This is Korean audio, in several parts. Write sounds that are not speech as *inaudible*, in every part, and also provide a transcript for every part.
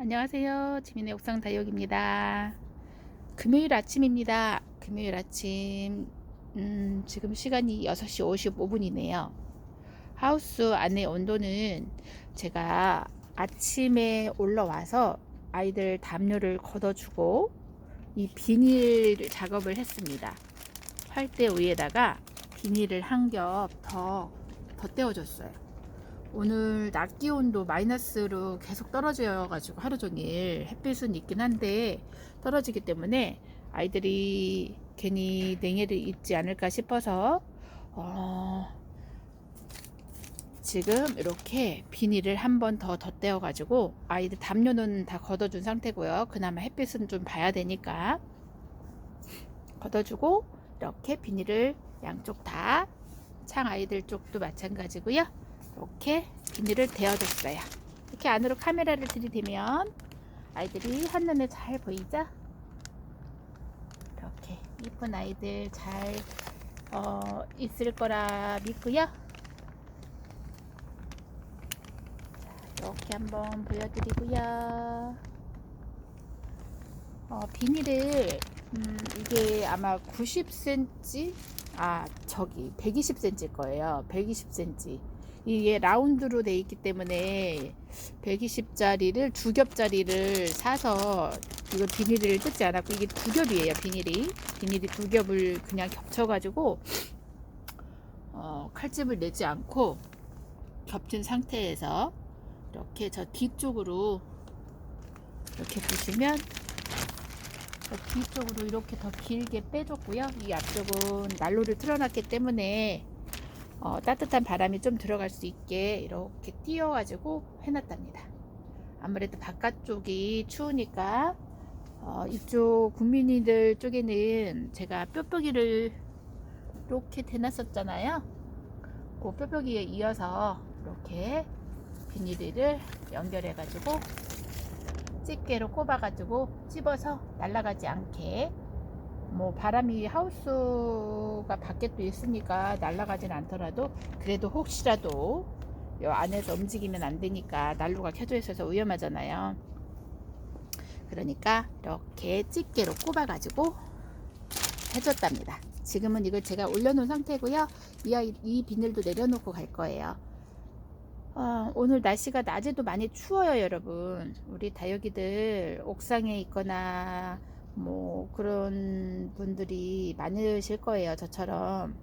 안녕하세요. 지민의 옥상 다육입니다. 금요일 아침입니다. 금요일 아침, 음, 지금 시간이 6시 55분이네요. 하우스 안의 온도는 제가 아침에 올라와서 아이들 담요를 걷어주고 이 비닐 작업을 했습니다. 활대 위에다가 비닐을 한 겹 더 덧대어줬어요. 오늘 낮 기온도 마이너스로 계속 떨어져 가지고 하루 종일 햇빛은 있긴 한데 떨어지기 때문에 아이들이 괜히 냉해를 입지 않을까 싶어서 어 지금 이렇게 비닐을 한 번 더 덧대어 가지고 아이들 담요는 다 걷어준 상태고요. 그나마 햇빛은 좀 봐야 되니까 걷어주고 이렇게 비닐을 양쪽 다 창 아이들 쪽도 마찬가지고요. 이렇게 비닐을 대어줬어요. 이렇게 안으로 카메라를 들이대면 아이들이 한눈에 잘 보이죠? 이렇게 이쁜 아이들 잘 어, 있을 거라 믿고요. 자, 이렇게 한번 보여드리고요. 어, 비닐을 음, 이게 아마 90cm 아 저기 120cm 거예요. 120cm 이게 라운드로 돼 있기 때문에 120짜리를 두 겹짜리를 사서 이거 비닐을 뜯지 않았고 이게 두 겹이에요 비닐이. 비닐이 두 겹을 그냥 겹쳐가지고 어, 칼집을 내지 않고 겹친 상태에서 이렇게 저 뒤쪽으로 이렇게 보시면 저 뒤쪽으로 이렇게 더 길게 빼줬고요. 이 앞쪽은 난로를 틀어놨기 때문에 어, 따뜻한 바람이 좀 들어갈 수 있게 이렇게 띄워 가지고 해놨답니다. 아무래도 바깥쪽이 추우니까 어, 이쪽 국민이들 쪽에는 제가 뼈뼈기를 이렇게 대놨었잖아요. 그 뼈뼈기에 이어서 이렇게 비닐을 연결해 가지고 집게로 꼽아 가지고 찝어서 날아가지 않게 뭐 바람이 하우스가 밖에 또 있으니까 날아가진 않더라도 그래도 혹시라도 요 안에서 움직이면 안 되니까 난로가 켜져 있어서 위험하잖아요. 그러니까 이렇게 집게로 꼽아 가지고 해줬답니다. 지금은 이걸 제가 올려놓은 상태고요. 이, 이 비닐도 내려놓고 갈 거예요. 어, 오늘 날씨가 낮에도 많이 추워요, 여러분. 우리 다육이들 옥상에 있거나 뭐 그런 분들이 많으실 거예요. 저처럼.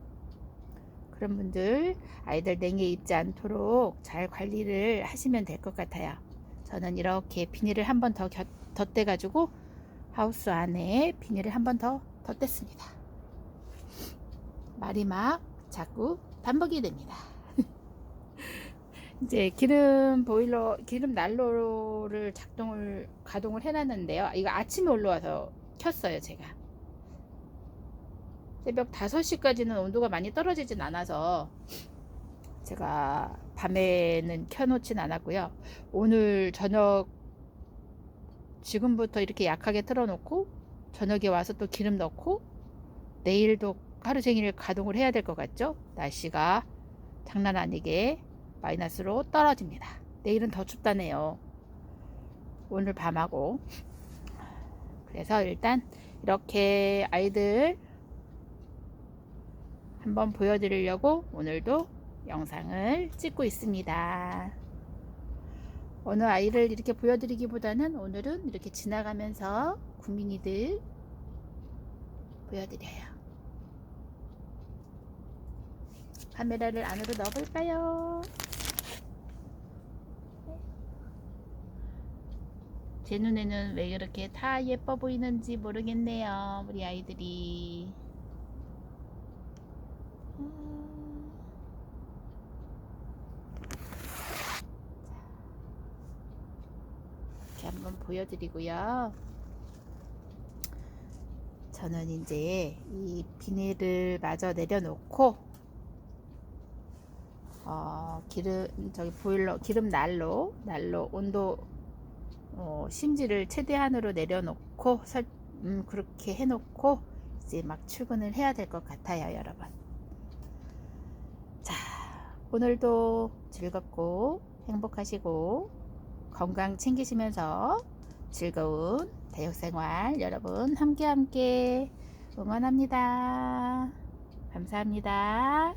그런 분들 아이들 냉해 입지 않도록 잘 관리를 하시면 될 것 같아요. 저는 이렇게 비닐을 한 번 더 덧대 가지고 하우스 안에 비닐을 한 번 더 덧댔습니다. 말이 막 자꾸 반복이 됩니다. *laughs* 이제 기름 보일러, 기름 난로를 작동을 가동을 해놨는데요. 이거 아침에 올라와서 켰어요, 제가. 새벽 5시까지는 온도가 많이 떨어지진 않아서 제가 밤에는 켜놓진 않았고요. 오늘 저녁 지금부터 이렇게 약하게 틀어놓고 저녁에 와서 또 기름 넣고 내일도 하루 종일 가동을 해야 될 것 같죠? 날씨가 장난 아니게 마이너스로 떨어집니다. 내일은 더 춥다네요. 오늘 밤하고 그래서 일단 이렇게 아이들 한번 보여드리려고 오늘도 영상을 찍고 있습니다. 어느 아이를 이렇게 보여드리기보다는 오늘은 이렇게 지나가면서 국민이들 보여드려요. 카메라를 안으로 넣어볼까요? 제 눈에는 왜 이렇게 다 예뻐 보이는지 모르겠네요. 우리 아이들이. 음. 이렇게 한번 보여드리고요. 저는 이제 이 비닐을 마저 내려놓고 어, 기름 저기 보일러 기름 난로 난로 온도 어, 심지를 최대한으로 내려놓고 설, 음, 그렇게 해놓고 이제 막 출근을 해야 될 것 같아요, 여러분. 자, 오늘도 즐겁고 행복하시고 건강 챙기시면서 즐거운 대역생활 여러분 함께 함께 응원합니다. 감사합니다.